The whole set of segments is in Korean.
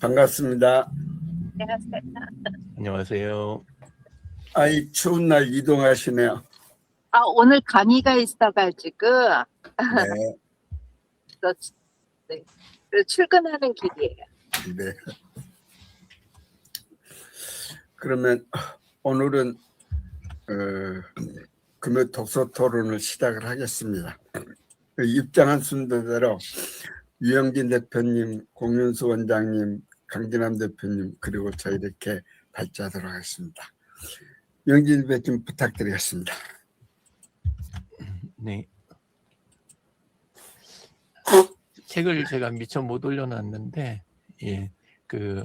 반갑습니다. 안녕하세요. 아이 추운 날 이동하시네요. 아, 오늘 강의가 있어가지고, 네, 또, 네, 출근하는 길이에요. 네. 그러면 오늘은 어, 금요 독서 토론을 시작을 하겠습니다. 그 입장한 순서대로 유영진 대표님, 공윤수 원장님, 강진남 대표님 그리고 저 이렇게 발제하도록 하겠습니다. 영진 대표님 부탁드리겠습니다. 네. 책을 제가 미처 못 올려놨는데, 예, 그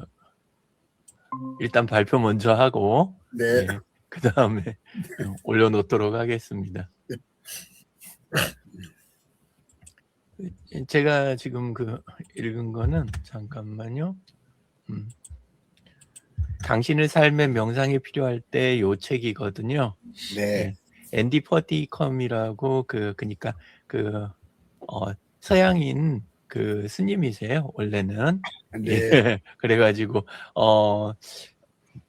일단 발표 먼저 하고, 네, 예, 그 다음에 올려놓도록 하겠습니다. 제가 지금 그 읽은 거는 잠깐만요. 음. 당신의 삶의 명상이 필요할 때 요 책이거든요. 네, 앤디 퍼티컴이라고 그 그니까 그 어, 서양인 그 스님이세요 원래는 네, 예. 그래가지고 어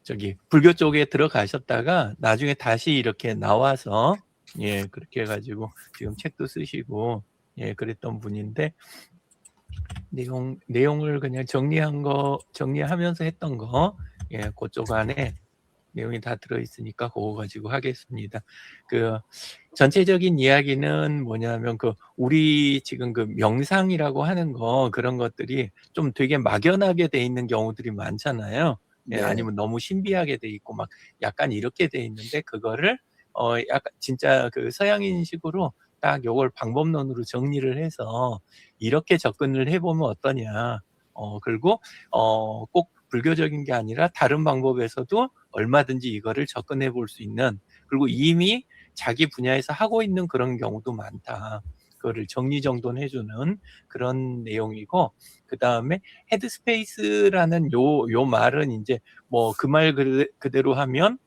저기 불교 쪽에 들어가셨다가 나중에 다시 이렇게 나와서 예 그렇게 해가지고 지금 책도 쓰시고 예 그랬던 분인데 내용 내용을 그냥 정리한 거 정리하면서 했던 거 예 그쪽 안에 내용이 다 들어 있으니까 그거 가지고 하겠습니다. 그 전체적인 이야기는 뭐냐면 그 우리 지금 그 명상이라고 하는 거 그런 것들이 좀 되게 막연하게 돼 있는 경우들이 많잖아요. 예, 네. 아니면 너무 신비하게 돼 있고 막 약간 이렇게 돼 있는데 그거를 어 약간 진짜 그 서양인식으로 딱 요걸 방법론으로 정리를 해서 이렇게 접근을 해보면 어떠냐. 어 그리고 어 꼭 불교적인 게 아니라 다른 방법에서도 얼마든지 이거를 접근해 볼 수 있는 그리고 이미 자기 분야에서 하고 있는 그런 경우도 많다. 그거를 정리정돈해 주는 그런 내용이고 그 다음에 헤드스페이스라는 요 요 말은 이제 뭐 그 말 그대로 하면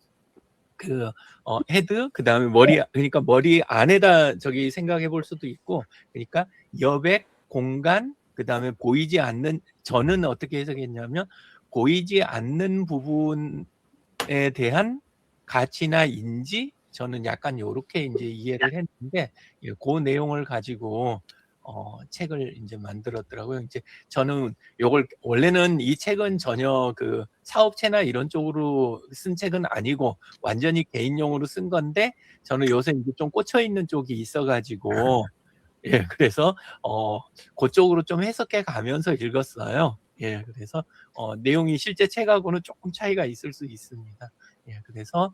그 어, 헤드 그 다음에 머리 그러니까 머리 안에다 저기 생각해 볼 수도 있고 그러니까 여백 공간 그 다음에 보이지 않는 저는 어떻게 해석했냐면 보이지 않는 부분에 대한 가치나 인지 저는 약간 요렇게 이제 이해를 했는데 예, 그 내용을 가지고 어, 책을 이제 만들었더라고요. 이제 저는 요걸 원래는 이 책은 전혀 그 사업체나 이런 쪽으로 쓴 책은 아니고 완전히 개인용으로 쓴 건데 저는 요새 이제 좀 꽂혀 있는 쪽이 있어가지고 예 그래서 어 그쪽으로 좀 해석해 가면서 읽었어요. 예 그래서 어, 내용이 실제 책하고는 조금 차이가 있을 수 있습니다. 예 그래서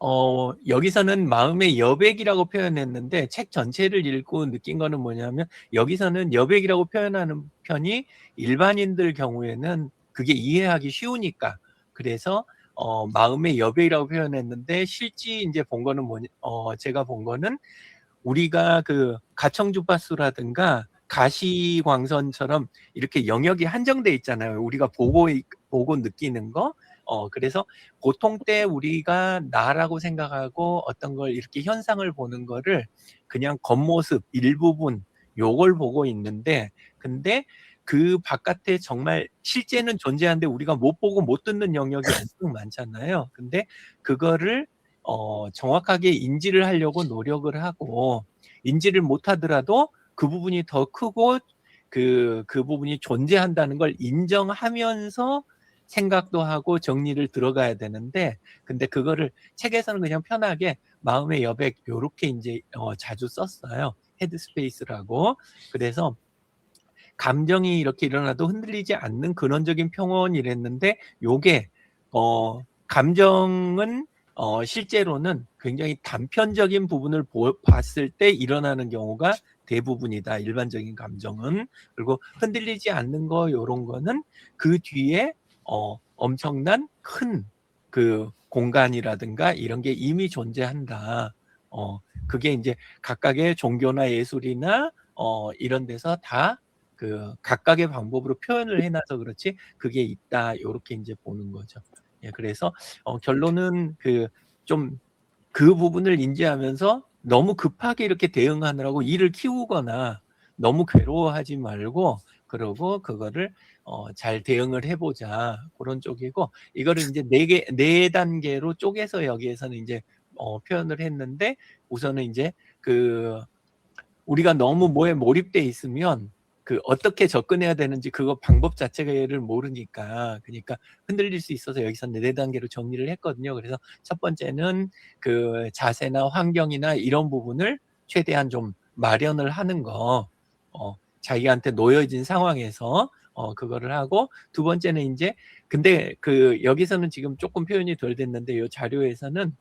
어, 여기서는 마음의 여백이라고 표현했는데 책 전체를 읽고 느낀 거는 뭐냐면 여기서는 여백이라고 표현하는 편이 일반인들 경우에는 그게 이해하기 쉬우니까 그래서 어, 마음의 여백이라고 표현했는데 실제 이제 본 거는 뭐냐 어, 제가 본 거는 우리가 그 가청 주파수라든가 가시 광선처럼 이렇게 영역이 한정돼 있잖아요. 우리가 보고 있- 보고 느끼는 거. 어 그래서 보통 때 우리가 나라고 생각하고 어떤 걸 이렇게 현상을 보는 거를 그냥 겉모습 일부분 요걸 보고 있는데 근데 그 바깥에 정말 실제는 존재하는데 우리가 못 보고 못 듣는 영역이 엄청 많잖아요. 근데 그거를 어 정확하게 인지를 하려고 노력을 하고 인지를 못 하더라도 그 부분이 더 크고 그, 그 부분이 존재한다는 걸 인정하면서 생각도 하고 정리를 들어가야 되는데, 근데 그거를 책에서는 그냥 편하게 마음의 여백, 요렇게 이제 어, 자주 썼어요. 헤드스페이스라고. 그래서 감정이 이렇게 일어나도 흔들리지 않는 근원적인 평온이랬는데, 요게, 어, 감정은 어, 실제로는 굉장히 단편적인 부분을 보, 봤을 때 일어나는 경우가 대부분이다. 일반적인 감정은. 그리고 흔들리지 않는 거, 요런 거는 그 뒤에, 어, 엄청난 큰 그 공간이라든가 이런 게 이미 존재한다. 어, 그게 이제 각각의 종교나 예술이나, 어, 이런 데서 다 그 각각의 방법으로 표현을 해놔서 그렇지 그게 있다. 요렇게 이제 보는 거죠. 예, 그래서 어, 결론은 그 좀 그 부분을 인지하면서 너무 급하게 이렇게 대응하느라고 일을 키우거나 너무 괴로워하지 말고 그러고 그거를 어, 잘 대응을 해보자 그런 쪽이고 이거를 이제 네개네 단계로 쪼개서 여기에서는 이제 어, 표현을 했는데 우선은 이제 그 우리가 너무 뭐에 몰입돼 있으면 그 어떻게 접근해야 되는지 그거 방법 자체를 모르니까 그러니까 흔들릴 수 있어서 여기서 네 단계로 정리를 했거든요. 그래서 첫 번째는 그 자세나 환경이나 이런 부분을 최대한 좀 마련을 하는 거, 어, 자기한테 놓여진 상황에서 어, 그거를 하고 두 번째는 이제 근데 그 여기서는 지금 조금 표현이 덜 됐는데 이 자료에서는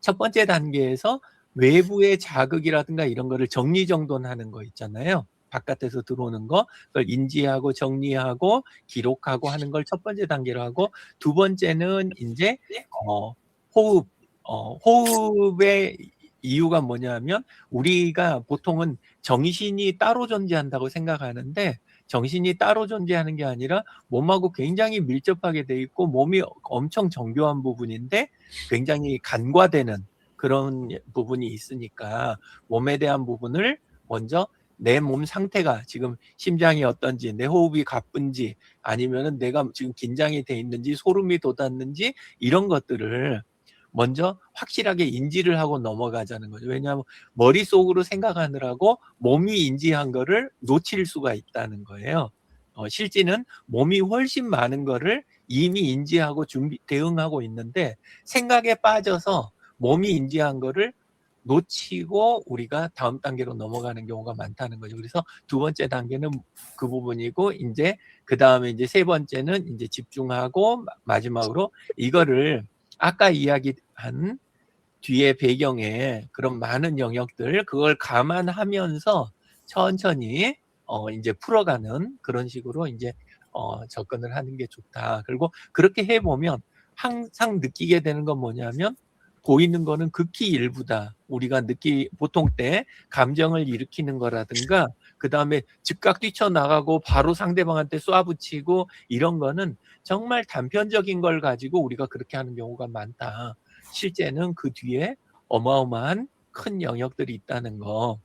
첫 번째 단계에서 외부의 자극이라든가 이런 거를 정리정돈하는 거 있잖아요. 바깥에서 들어오는 거, 그걸 인지하고 정리하고 기록하고 하는 걸 첫 번째 단계로 하고 두 번째는 이제 어, 호흡, 어, 호흡의 이유가 뭐냐면 우리가 보통은 정신이 따로 존재한다고 생각하는데 정신이 따로 존재하는 게 아니라 몸하고 굉장히 밀접하게 돼 있고 몸이 엄청 정교한 부분인데 굉장히 간과되는 그런 부분이 있으니까 몸에 대한 부분을 먼저 내 몸 상태가 지금 심장이 어떤지 내 호흡이 가쁜지 아니면은 내가 지금 긴장이 돼 있는지 소름이 돋았는지 이런 것들을 먼저 확실하게 인지를 하고 넘어가자는 거죠. 왜냐하면 머릿속으로 생각하느라고 몸이 인지한 거를 놓칠 수가 있다는 거예요. 어, 실제는 몸이 훨씬 많은 거를 이미 인지하고 준비 대응하고 있는데 생각에 빠져서 몸이 인지한 거를 놓치고 우리가 다음 단계로 넘어가는 경우가 많다는 거죠. 그래서 두 번째 단계는 그 부분이고 이제 그 다음에 이제 세 번째는 이제 집중하고 마- 마지막으로 이거를 아까 이야기한 뒤에 배경에 그런 많은 영역들 그걸 감안하면서 천천히 어 이제 풀어가는 그런 식으로 이제 어 접근을 하는 게 좋다. 그리고 그렇게 해 보면 항상 느끼게 되는 건 뭐냐면 보이는 거는 극히 일부다. 우리가 느끼 보통 때 감정을 일으키는 거라든가 그 다음에 즉각 뛰쳐나가고 바로 상대방한테 쏴붙이고 이런 거는 정말 단편적인 걸 가지고 우리가 그렇게 하는 경우가 많다. 실제는 그 뒤에 어마어마한 큰 영역들이 있다는 거.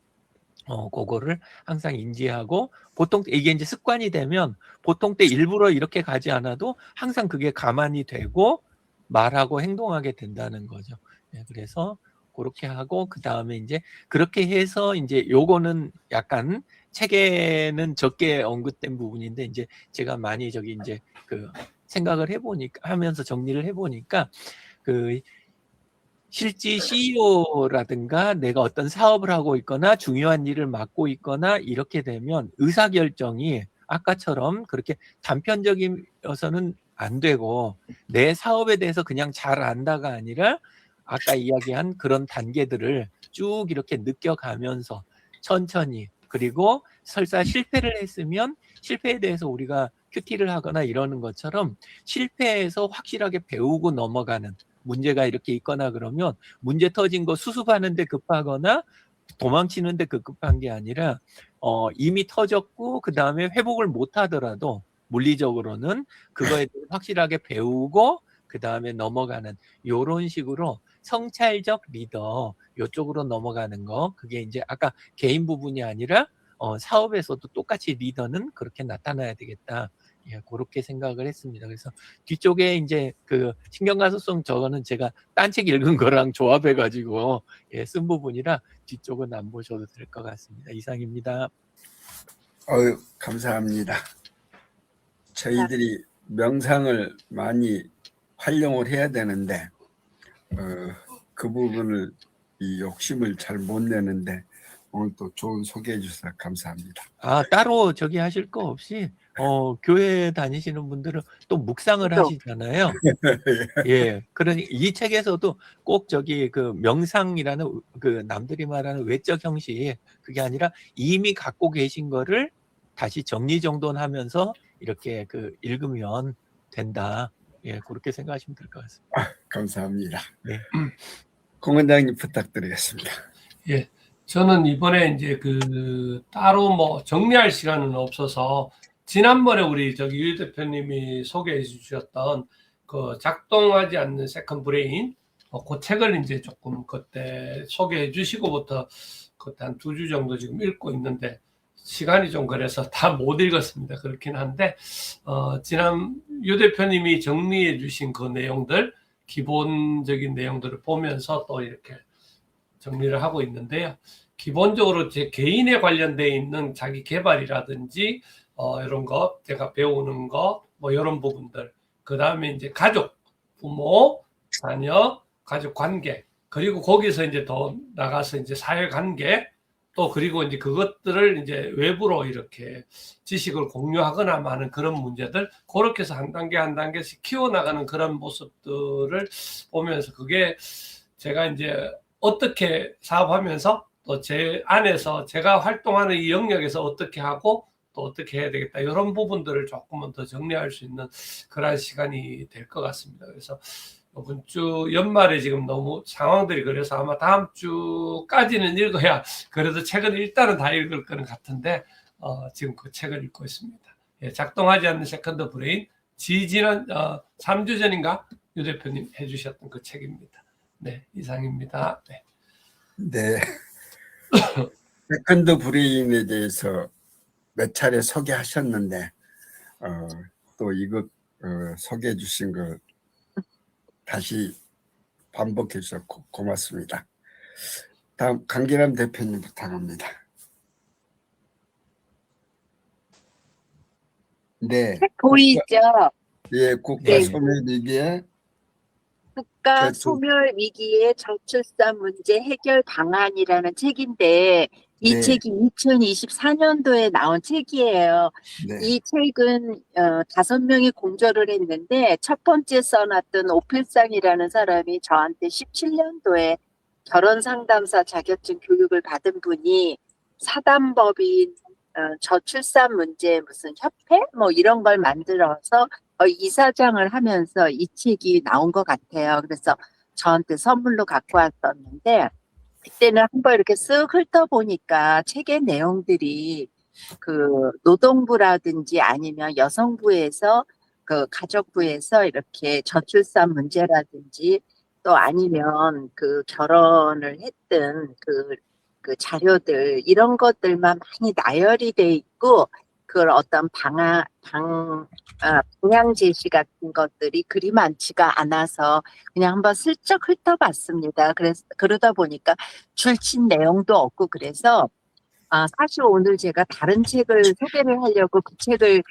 어, 그거를 항상 인지하고 보통 이게 이제 습관이 되면 보통 때 일부러 이렇게 가지 않아도 항상 그게 가만히 되고 말하고 행동하게 된다는 거죠. 예, 그래서 그렇게 하고 그 다음에 이제 그렇게 해서 이제 요거는 약간 책에는 적게 언급된 부분인데 이제 제가 많이 저기 이제 그 생각을 해보니까 하면서 정리를 해보니까 그 실제 CEO라든가 내가 어떤 사업을 하고 있거나 중요한 일을 맡고 있거나 이렇게 되면 의사결정이 아까처럼 그렇게 단편적이어서는 안 되고 내 사업에 대해서 그냥 잘 안다가 아니라 아까 이야기한 그런 단계들을 쭉 이렇게 느껴가면서 천천히 그리고 설사 실패를 했으면 실패에 대해서 우리가 큐티를 하거나 이러는 것처럼 실패해서 확실하게 배우고 넘어가는 문제가 이렇게 있거나 그러면 문제 터진 거 수습하는데 급하거나 도망치는데 급급한 게 아니라 어, 이미 터졌고 그 다음에 회복을 못 하더라도 물리적으로는 그거에 대해 확실하게 배우고 그 다음에 넘어가는 요런 식으로 성찰적 리더 요쪽으로 넘어가는 거 그게 이제 아까 개인 부분이 아니라 어, 사업에서도 똑같이 리더는 그렇게 나타나야 되겠다. 예, 그렇게 생각을 했습니다. 그래서 뒤쪽에 이제 그 신경가소성 저거는 제가 딴 책 읽은 거랑 조합해가지고 예, 쓴 부분이라 뒤쪽은 안 보셔도 될 것 같습니다. 이상입니다. 어유 감사합니다. 저희들이 명상을 많이 활용을 해야 되는데 어, 그 부분을 이 욕심을 잘 못 내는데 오늘 또 좋은 소개해 주셔서 감사합니다. 아 따로 저기 하실 거 없이 어 교회 다니시는 분들은 또 묵상을 그죠. 하시잖아요. 예, 그러니 이 책에서도 꼭 저기 그 명상이라는 그 남들이 말하는 외적 형식 그게 아니라 이미 갖고 계신 거를 다시 정리정돈하면서 이렇게 그 읽으면 된다. 예, 그렇게 생각하시면 될 것 같습니다. 감사합니다. 네. 공 원장님 부탁드리겠습니다. 저는 이번에 이제 그 따로 뭐 정리할 시간은 없어서 지난번에 우리 저기 유 대표님이 소개해 주셨던 그 작동하지 않는 세컨 브레인 어, 그 책을 이제 조금 그때 소개해 주시고부터 그때 한 두 주 정도 지금 읽고 있는데 시간이 좀 그래서 다 못 읽었습니다. 그렇긴 한데 어, 지난 유 대표님이 정리해 주신 그 내용들 기본적인 내용들을 보면서 또 이렇게 정리를 하고 있는데요. 기본적으로 제 개인에 관련돼 있는 자기 개발이라든지 어, 이런 거 제가 배우는 거뭐 이런 부분들 그 다음에 이제 가족 부모 자녀 가족 관계 그리고 거기서 이제 더 나가서 이제 사회 관계 또 그리고 이제 그것들을 이제 외부로 이렇게 지식을 공유하거나 하는 그런 문제들 그렇게 해서 한 단계 한 단계씩 키워나가는 그런 모습들을 보면서 그게 제가 이제 어떻게 사업하면서 또 제 안에서 제가 활동하는 이 영역에서 어떻게 하고 또 어떻게 해야 되겠다 이런 부분들을 조금은 더 정리할 수 있는 그러한 시간이 될 것 같습니다. 그래서 이번 주 연말에 지금 너무 상황들이 그래서 아마 다음 주까지는 읽어야 그래도 책은 일단은 다 읽을 거는 같은데 어, 지금 그 책을 읽고 있습니다. 예, 작동하지 않는 세컨드 브레인 지지난 어, 3주 전인가 유 대표님 해주셨던 그 책입니다. 네 이상입니다. 네. 네. 세컨드 브레인에 대해서 몇 차례 소개하셨는데 어, 또 이것 어, 소개해 주신 거 다시 반복해 주셔서 고- 고맙습니다. 다음 강기남 대표님 부탁합니다. 네, 책 보이죠? 예, 국가 네. 소멸 위기에 국가 소멸 위기의 저출산 문제 해결 방안이라는 책인데 이 네. 책이 2024년도에 나온 책이에요. 네, 이 책은 어, 다섯 명이 공저를 했는데 첫 번째 써놨던 오필상이라는 사람이 저한테 17년도에 결혼 상담사 자격증 교육을 받은 분이 사단법인 어, 저출산 문제 무슨 협회 뭐 이런 걸 만들어서 어, 이사장을 하면서 이 책이 나온 것 같아요. 그래서 저한테 선물로 갖고 왔었는데 그때는 한번 이렇게 쓱 훑어보니까 책의 내용들이 그 노동부라든지 아니면 여성부에서 그 가족부에서 이렇게 저출산 문제라든지 또 아니면 그 결혼을 했던 그, 그 자료들 이런 것들만 많이 나열이 돼 있고 그걸 어떤 방아 방 아, 방향 제시 같은 것들이 그리 많지가 않아서 그냥 한번 슬쩍 훑어봤습니다. 그래서 그러다 보니까 줄친 내용도 없고 그래서 아, 사실 오늘 제가 다른 책을 소개를 하려고 그 책을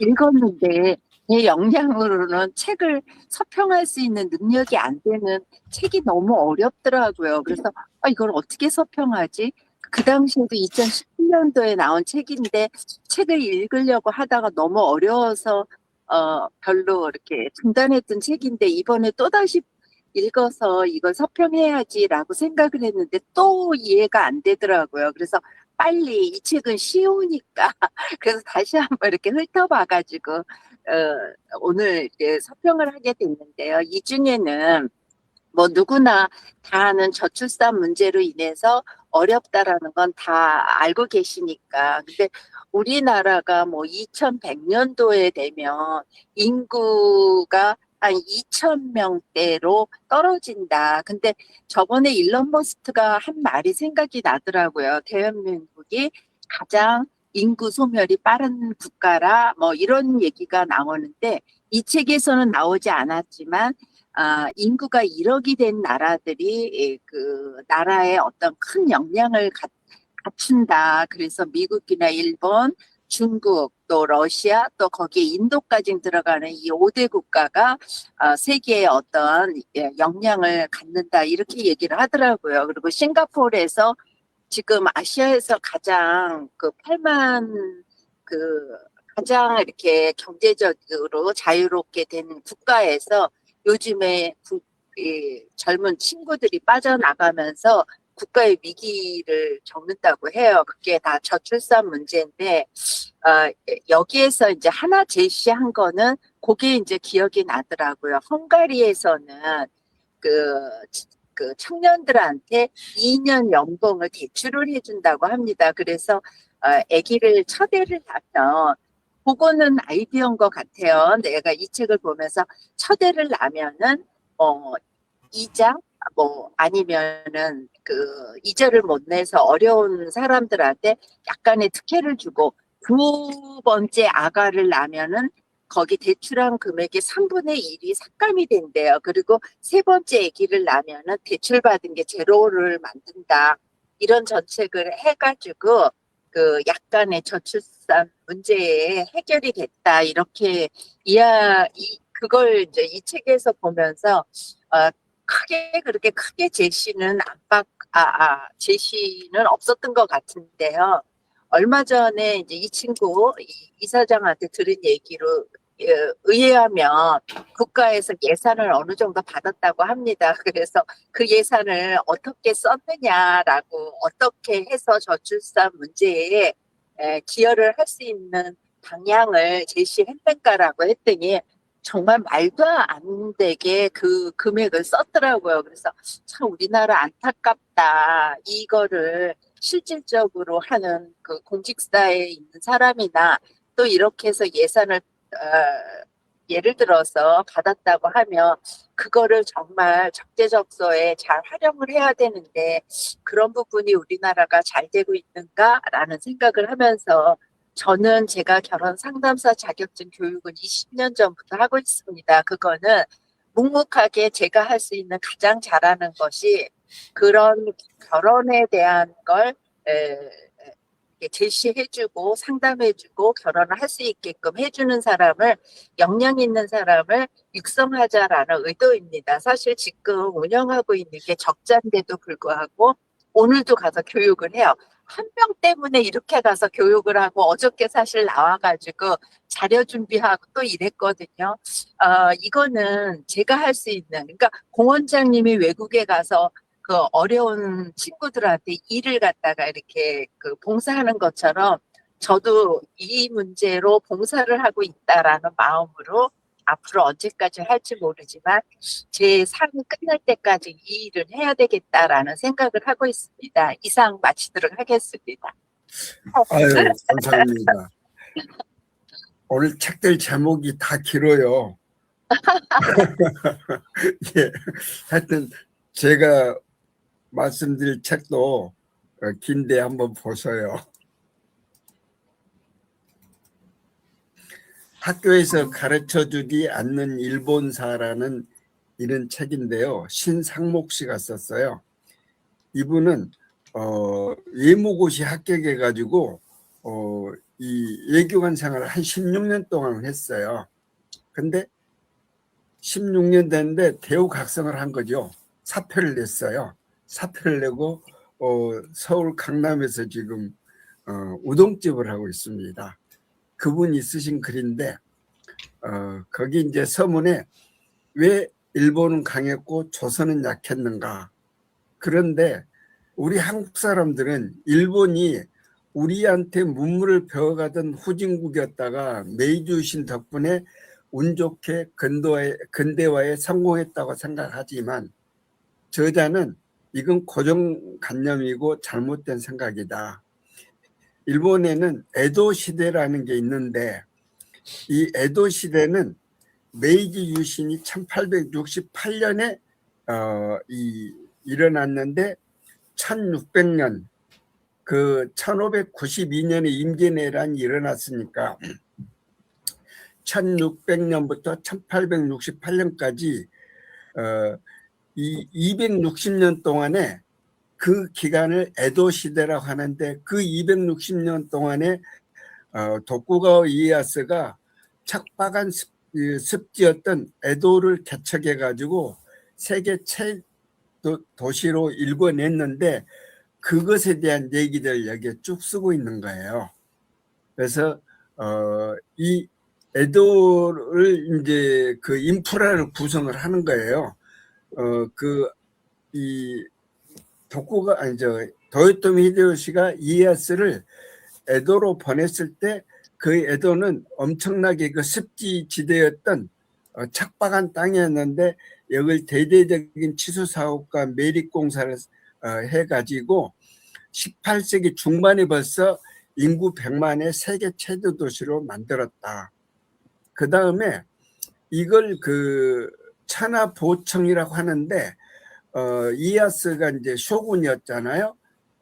읽었는데 제 역량으로는 책을 서평할 수 있는 능력이 안 되는 책이 너무 어렵더라고요. 그래서 아, 이걸 어떻게 서평하지? 그 당시에도 2017년도에 나온 책인데 책을 읽으려고 하다가 너무 어려워서 어, 별로 이렇게 중단했던 책인데 이번에 또다시 읽어서 이걸 서평해야지라고 생각을 했는데 또 이해가 안 되더라고요. 그래서 빨리 이 책은 쉬우니까 그래서 다시 한번 이렇게 훑어봐가지고 어, 오늘 이렇게 서평을 하게 됐는데요. 이 중에는 뭐 누구나 다 아는 저출산 문제로 인해서 어렵다라는 건 다 알고 계시니까. 근데 우리나라가 뭐 2100년도에 되면 인구가 한 2,000명대로 떨어진다. 근데 저번에 일론 머스크가 한 말이 생각이 나더라고요. 대한민국이 가장 인구 소멸이 빠른 국가라 뭐 이런 얘기가 나오는데 이 책에서는 나오지 않았지만 아, 인구가 1억이 된 나라들이 예, 그 나라의 어떤 큰 역량을 갖, 갖춘다. 그래서 미국이나 일본, 중국, 또 러시아, 또 거기에 인도까지 들어가는 이 5대 국가가 아, 세계의 어떤 예, 역량을 갖는다. 이렇게 얘기를 하더라고요. 그리고 싱가포르에서 지금 아시아에서 가장 그 8만 그 가장 이렇게 경제적으로 자유롭게 된 국가에서 요즘에 국, 이 젊은 친구들이 빠져나가면서 국가의 위기를 겪는다고 해요. 그게 다 저출산 문제인데 어, 여기에서 이제 하나 제시한 거는 그게 이제 기억이 나더라고요. 헝가리에서는 그, 그 청년들한테 2년 연봉을 대출을 해준다고 합니다. 그래서 어, 아기를 첫애를 낳으면 그거는 아이디어인 것 같아요. 내가 이 책을 보면서 첫애를 낳으면은 어 이자 뭐 아니면은 그 이자를 못 내서 어려운 사람들한테 약간의 특혜를 주고 두 번째 아가를 낳으면은 거기 대출한 금액의 3분의 1이 삭감이 된대요. 그리고 세 번째 아기를 낳으면은 대출받은 게 제로를 만든다. 이런 정책을 해가지고 그 약간의 저출산 문제에 해결이 됐다. 이렇게 이야, 이, 그걸 이제 이 책에서 보면서 어, 크게 그렇게 크게 제시는 압박 아, 아 제시는 없었던 것 같은데요. 얼마 전에 이제 이 친구 이, 이사장한테 들은 얘기로 예, 의뢰하면 국가에서 예산을 어느 정도 받았다고 합니다. 그래서 그 예산을 어떻게 썼느냐라고 어떻게 해서 저출산 문제에 에, 기여를 할 수 있는 방향을 제시했는가라고 했더니 정말 말도 안 되게 그 금액을 썼더라고요. 그래서 참 우리나라 안타깝다. 이거를 실질적으로 하는 그 공직사에 있는 사람이나 또 이렇게 해서 예산을 어, 예를 들어서 받았다고 하면 그거를 정말 적재적소에 잘 활용을 해야 되는데 그런 부분이 우리나라가 잘 되고 있는가라는 생각을 하면서 저는 제가 결혼 상담사 자격증 교육은 20년 전부터 하고 있습니다. 그거는 묵묵하게 제가 할 수 있는 가장 잘하는 것이 그런 결혼에 대한 걸 에, 이렇게 제시해주고 상담해주고 결혼을 할 수 있게끔 해주는 사람을 역량 있는 사람을 육성하자라는 의도입니다. 사실 지금 운영하고 있는 게 적자인데도 불구하고 오늘도 가서 교육을 해요. 한 명 때문에 이렇게 가서 교육을 하고 어저께 사실 나와가지고 자료 준비하고 또 이랬거든요. 어, 이거는 제가 할 수 있는, 그러니까 공원장님이 외국에 가서 그 어려운 친구들한테 일을 갖다가 이렇게 그 봉사하는 것처럼 저도 이 문제로 봉사를 하고 있다라는 마음으로 앞으로 언제까지 할지 모르지만 제 삶이 끝날 때까지 이 일을 해야 되겠다라는 생각을 하고 있습니다. 이상 마치도록 하겠습니다. 아유, 감사합니다. 오늘 책들 제목이 다 길어요. 예, 하여튼 제가 말씀드릴 책도 어, 긴데 한번 보세요. 학교에서 가르쳐 주지 않는 일본사라는 이런 책인데요. 신상목 씨가 썼어요. 이분은 어, 예무고시 합격해 가지고 어, 이 외교관 생활을 한 16년 동안 했어요. 근데 16년 됐는데 대우 각성을 한 거죠. 사표를 냈어요. 사표를 내고 어, 서울 강남에서 지금 어, 우동집을 하고 있습니다. 그분이 쓰신 글인데 어, 거기 이제 서문에 왜 일본은 강했고 조선은 약했는가? 그런데 우리 한국 사람들은 일본이 우리한테 문물을 배워가던 후진국이었다가 메이주신 덕분에 운 좋게 근도에, 근대화에 성공했다고 생각하지만 저자는 이건 고정관념이고 잘못된 생각이다. 일본에는 에도 시대라는 게 있는데 이 에도 시대는 메이지 유신이 1868년에 어, 이, 일어났는데 1600년 그 1592년에 임진왜란이 일어났으니까 1600년부터 1868년까지 어, 이 260년 동안에 그 기간을 에도 시대라고 하는데 그 260년 동안에 어, 독구가 이에야스가 척박한 습, 이 습지였던 에도를 개척해 가지고 세계 최도 도시로 일궈냈는데 그것에 대한 얘기들 여기에 쭉 쓰고 있는 거예요. 그래서 어, 이 에도를 이제 그 인프라를 구성을 하는 거예요. 어, 그, 이, 독고가, 아니, 저, 도요토미 히데요시가 이에야스를 에도로 보냈을 때 그 에도는 엄청나게 그 습지 지대였던 어, 척박한 땅이었는데 여길 대대적인 치수 사업과 매립 공사를 어, 해가지고 18세기 중반에 벌써 인구 100만의 세계 최대 도시로 만들었다. 그 다음에 이걸 그 천하보청이라고 하는데 어, 이에야스가 이제 쇼군이었잖아요.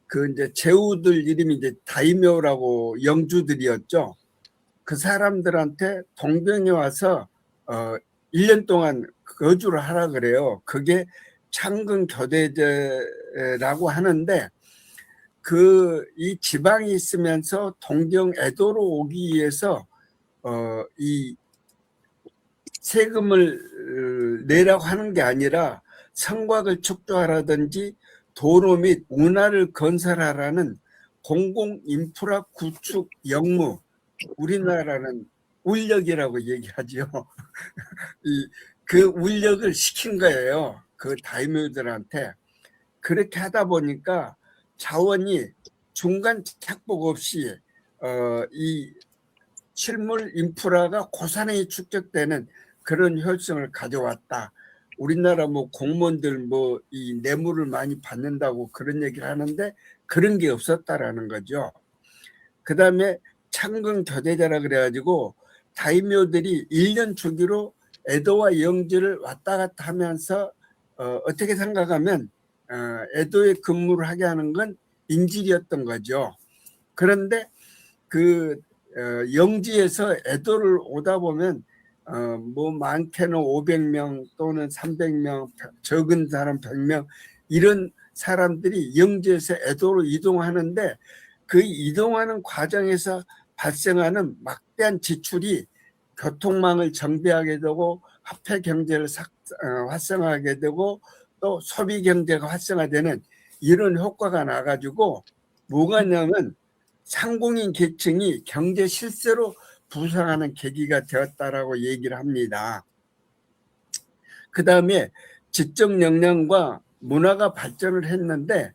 그 이제 제후들 이름이 이제 다이묘라고 영주들이었죠. 그 사람들한테 동병이 와서 어 1년 동안 거주를 하라 그래요. 그게 창근 교대제라고 하는데 그 이 지방이 있으면서 동경 애도로 오기 위해서 어 이 세금을 내라고 하는 게 아니라 성곽을 축조하라든지 도로 및 운하를 건설하라는 공공 인프라 구축 역무 우리나라는 울력이라고 얘기하죠. 이그 울력을 시킨 거예요. 그 다이묘들한테 그렇게 하다 보니까 자원이 중간 착복 없이 어, 이 실물 인프라가 고스란히 축적되는 그런 효율성을 가져왔다. 우리나라 뭐 공무원들 뭐 이 뇌물을 많이 받는다고 그런 얘기를 하는데 그런 게 없었다라는 거죠. 그 다음에 창근 교대자라 그래가지고 다이묘들이 1년 주기로 에도와 영지를 왔다 갔다 하면서 어, 어떻게 생각하면 어, 에도에 근무를 하게 하는 건 인질이었던 거죠. 그런데 그 어, 영지에서 에도를 오다 보면 어, 뭐 많게는 500명 또는 300명 적은 사람 100명 이런 사람들이 영지에서 에도로 이동하는데 그 이동하는 과정에서 발생하는 막대한 지출이 교통망을 정비하게 되고 화폐 경제를 삭- 어, 활성화하게 되고 또 소비 경제가 활성화되는 이런 효과가 나가지고 뭐가 있냐면 상공인 계층이 경제 실세로 부상하는 계기가 되었다라고 얘기를 합니다. 그 다음에 지적 역량과 문화가 발전을 했는데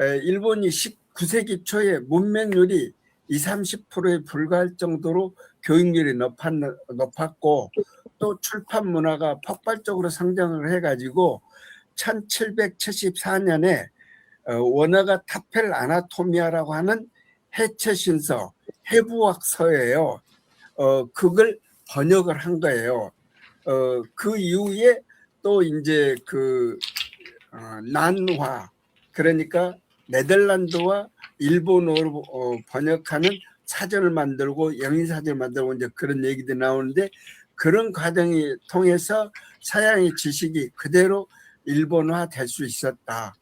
에, 일본이 19세기 초에 문맹률이 20, 30%에 불과할 정도로 교육률이 높았, 높았고 또 출판 문화가 폭발적으로 성장을 해가지고 1774년에 어, 원어가 타펠 아나토미아라고 하는 해체 신서 해부학서예요. 어, 그걸 번역을 한 거예요. 어, 그 이후에 또 이제 그 어, 난화 그러니까 네덜란드와 일본어로 어, 번역하는 사전을 만들고 영인 사전을 만들고 이제 그런 얘기들이 나오는데 그런 과정이 통해서 서양의 지식이 그대로 일본화 될 수 있었다.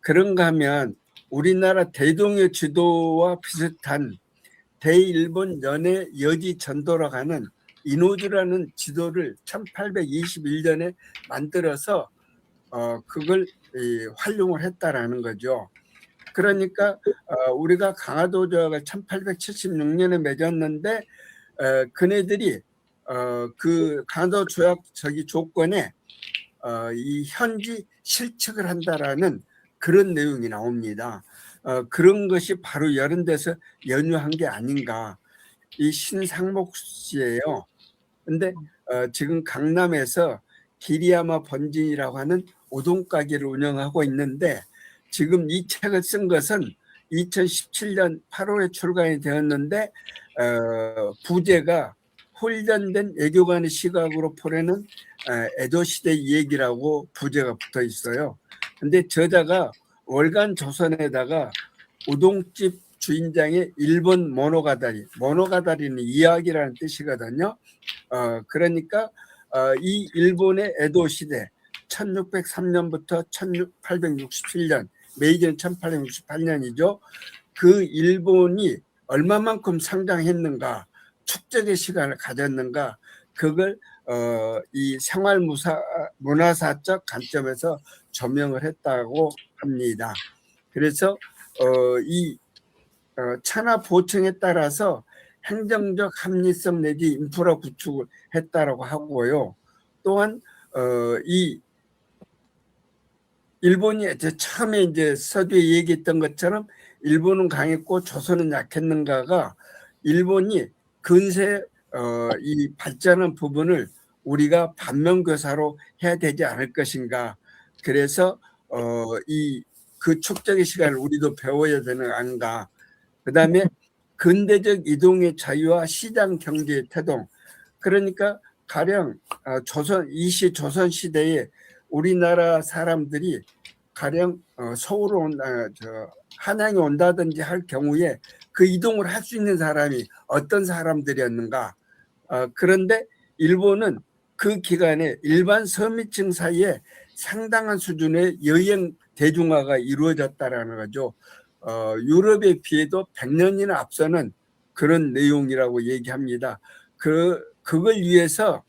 그런가 하면 우리나라 대동의 지도와 비슷한 대일본 연해 여지 전도로 가는 이노즈라는 지도를 1821년에 만들어서 어 그걸 이, 활용을 했다라는 거죠. 그러니까 어, 우리가 강화도 조약을 1876년에 맺었는데 어, 그네들이 어, 그 강화도 조약 저기 조건에 어, 이 현지 실측을 한다라는 그런 내용이 나옵니다. 어, 그런 것이 바로 데서 연유한 게 아닌가. 이 신상목 씨예요. 근데 어, 지금 강남에서 기리야마 번진이라고 하는 우동 가게를 운영하고 있는데 지금 이 책을 쓴 것은 2017년 8월에 출간이 되었는데 어, 부제가 훈련된 외교관의 시각으로 보내는 어, 에도 시대 얘기라고 부제가 붙어 있어요. 근데 저자가 월간 조선에다가 우동집 주인장의 일본 모노가다리, 모노가다리는 이야기라는 뜻이거든요. 어, 그러니까 어, 이 일본의 에도 시대 1603년부터 1867년, 메이저는 1868년이죠. 그 일본이 얼마만큼 상장했는가, 축적의 시간을 가졌는가, 그걸 어, 이 생활 무사, 문화사적 관점에서 조명을 했다고 합니다. 그래서 어, 이 어, 천하 보청에 따라서 행정적 합리성 내지 인프라 구축을 했다라고 하고요. 또한 어, 이 일본이 이제 처음에 이제 서두에 얘기했던 것처럼 일본은 강했고 조선은 약했는가가 일본이 근세 어, 이 발전한 부분을 우리가 반면교사로 해야 되지 않을 것인가. 그래서 어, 이 그 축적의 시간을 우리도 배워야 되는 안가. 그 다음에 근대적 이동의 자유와 시장 경제의 태동. 그러니까 가령 어, 조선 이시 조선 시대에 우리나라 사람들이 가령 어, 서울 온다, 저 한양에 온다든지 할 경우에 그 이동을 할 수 있는 사람이 어떤 사람들이었는가? 어, 그런데 일본은 그 기간에 일반 서민층 사이에 상당한 수준의 여행 대중화가 이루어졌다라는 거죠. 어, 유럽에 비해도 100년이나 앞서는 그런 내용이라고 얘기합니다. 그 그걸 위해서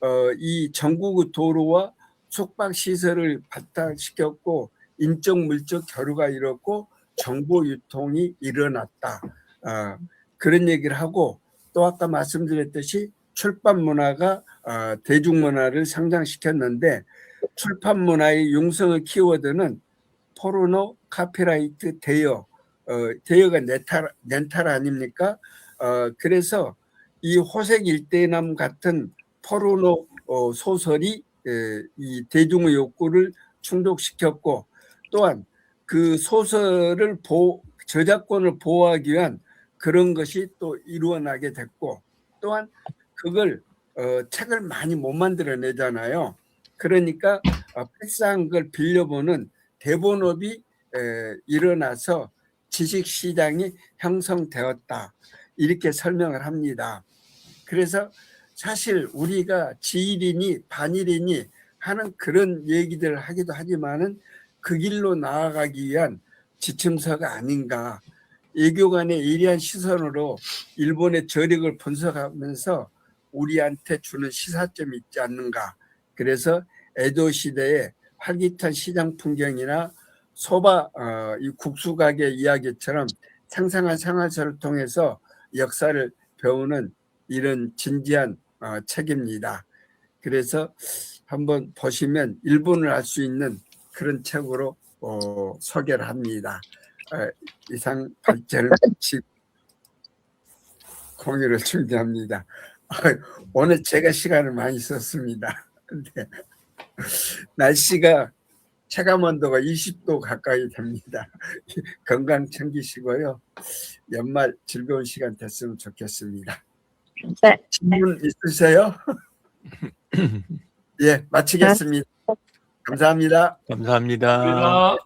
어, 이 전국의 도로와 숙박 시설을 발달시켰고 인적 물적 교류가 이뤘고 정보 유통이 일어났다. 어, 그런 얘기를 하고 또 아까 말씀드렸듯이 출판 문화가 어, 대중문화를 성장시켰는데 출판 문화의 융성의 키워드는 포르노, 카피라이트, 대여, 어, 대여가 렌탈, 렌탈 아닙니까? 어, 그래서 이 호색 일대남 같은 포르노 어, 소설이 에, 이 대중의 욕구를 충족시켰고 또한 그 소설을 보, 저작권을 보호하기 위한 그런 것이 또 이루어나게 됐고 또한 그걸 어, 책을 많이 못 만들어내잖아요. 그러니까 어, 패스한 걸 빌려보는 대본업이 에, 일어나서 지식시장이 형성되었다. 이렇게 설명을 합니다. 그래서 사실 우리가 지일이니 반일이니 하는 그런 얘기들을 하기도 하지만은 그 길로 나아가기 위한 지침서가 아닌가. 외교관의 예리한 시선으로 일본의 저력을 분석하면서 우리한테 주는 시사점이 있지 않는가. 그래서 에도 시대의 활기찬 시장 풍경이나 소바 어, 이 국수 가게 이야기처럼 상상한 생활서를 통해서 역사를 배우는 이런 진지한 어, 책입니다. 그래서 한번 보시면 일본을 알 수 있는 그런 책으로 어, 소개를 합니다. 어, 이상 발제를 공유를 준비합니다. 어, 오늘 제가 시간을 많이 썼습니다. 근데 날씨가 체감 온도가 20도 가까이 됩니다. 건강 챙기시고요. 연말 즐거운 시간 됐으면 좋겠습니다. 네. 질문 있으세요? 예, 마치겠습니다. 감사합니다. 감사합니다. 우리가